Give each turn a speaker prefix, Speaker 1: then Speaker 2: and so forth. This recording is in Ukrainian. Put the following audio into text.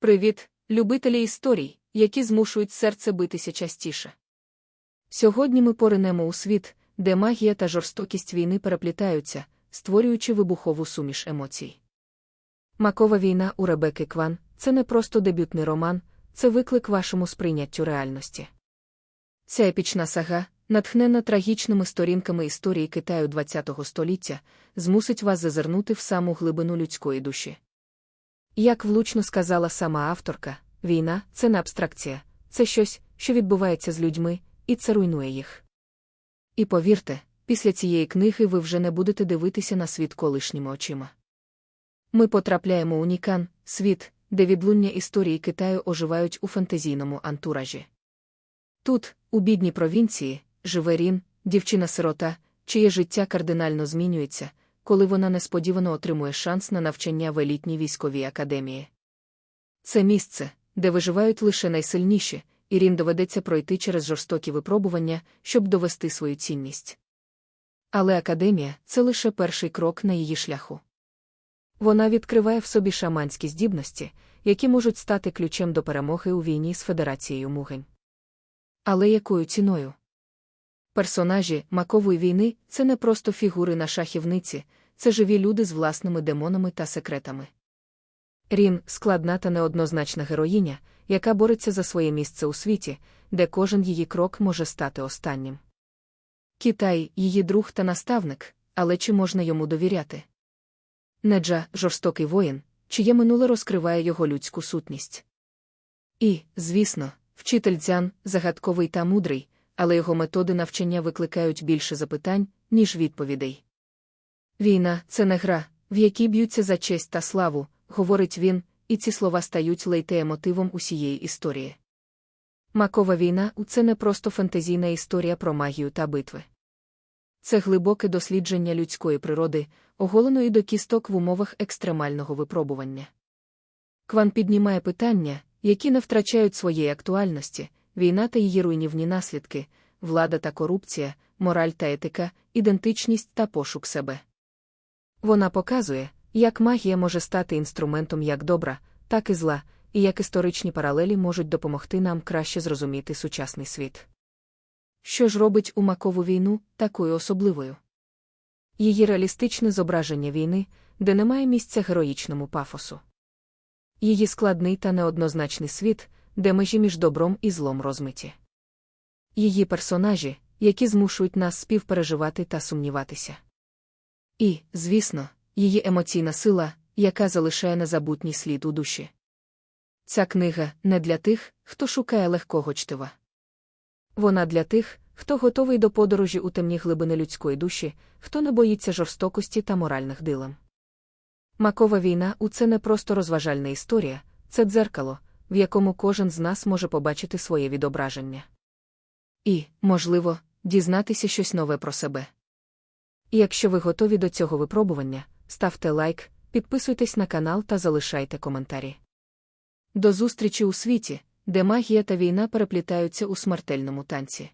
Speaker 1: Привіт, любителі історій, які змушують серце битися частіше. Сьогодні ми поринемо у світ, де магія та жорстокість війни переплітаються, створюючи вибухову суміш емоцій. Макова війна у Ребекки Кван це не просто дебютний роман, це виклик вашому сприйняттю реальності. Ця епічна сага, натхнена трагічними сторінками історії Китаю ХХ століття, змусить вас зазирнути в саму глибину людської душі. Як влучно сказала сама авторка, війна це не абстракція, це щось, що відбувається з людьми, і це руйнує їх. І повірте, після цієї книги ви вже не будете дивитися на світ колишніми очима. Ми потрапляємо у Нікан, світ, де відлуння історії Китаю оживають у фантазійному антуражі. Тут, у бідній провінції, живе Рін, дівчина-сирота, чиє життя кардинально змінюється, коли вона несподівано отримує шанс на навчання в елітній військовій академії. Це місце, де виживають лише найсильніші, і Рін доведеться пройти через жорстокі випробування, щоб довести свою цінність. Але академія це лише перший крок на її шляху. Вона відкриває в собі шаманські здібності, які можуть стати ключем до перемоги у війні з Федерацією Мугень. Але якою ціною? Персонажі макової війни це не просто фігури на шахівниці, це живі люди з власними демонами та секретами. Рін складна та неоднозначна героїня, яка бореться за своє місце у світі, де кожен її крок може стати останнім. Китай її друг та наставник, але чи можна йому довіряти? Неджа жорстокий воїн, чиє минуле розкриває його людську сутність. І, звісно, вчитель дзян загадковий та мудрий, але його методи навчання викликають більше запитань, ніж відповідей. Війна це не гра, в якій б'ються за честь та славу, говорить він, і ці слова стають лейтемотивом усієї історії. Макова війна це не просто фантазійна історія про магію та битви. Це глибоке дослідження людської природи, оголеної до кісток в умовах екстремального випробування. Кван піднімає питання, які не втрачають своєї актуальності, війна та її руйнівні наслідки, влада та корупція, мораль та етика, ідентичність та пошук себе. Вона показує, як магія може стати інструментом як добра, так і зла, і як історичні паралелі можуть допомогти нам краще зрозуміти сучасний світ. Що ж робить у макову війну такою особливою? Її реалістичне зображення війни, де немає місця героїчному пафосу. Її складний та неоднозначний світ, де межі між добром і злом розмиті. Її персонажі, які змушують нас співпереживати та сумніватися. І, звісно, її емоційна сила, яка залишає незабутній слід у душі. Ця книга не для тих, хто шукає легкого чтива. Вона для тих, хто готовий до подорожі у темні глибини людської душі, хто не боїться жорстокості та моральних дилем. Макова війна у це не просто розважальна історія, це дзеркало, в якому кожен з нас може побачити своє відображення. І, можливо, дізнатися щось нове про себе. І якщо ви готові до цього випробування, ставте лайк, підписуйтесь на канал та залишайте коментарі. До зустрічі у світі, де магія та війна переплітаються у смертельному танці.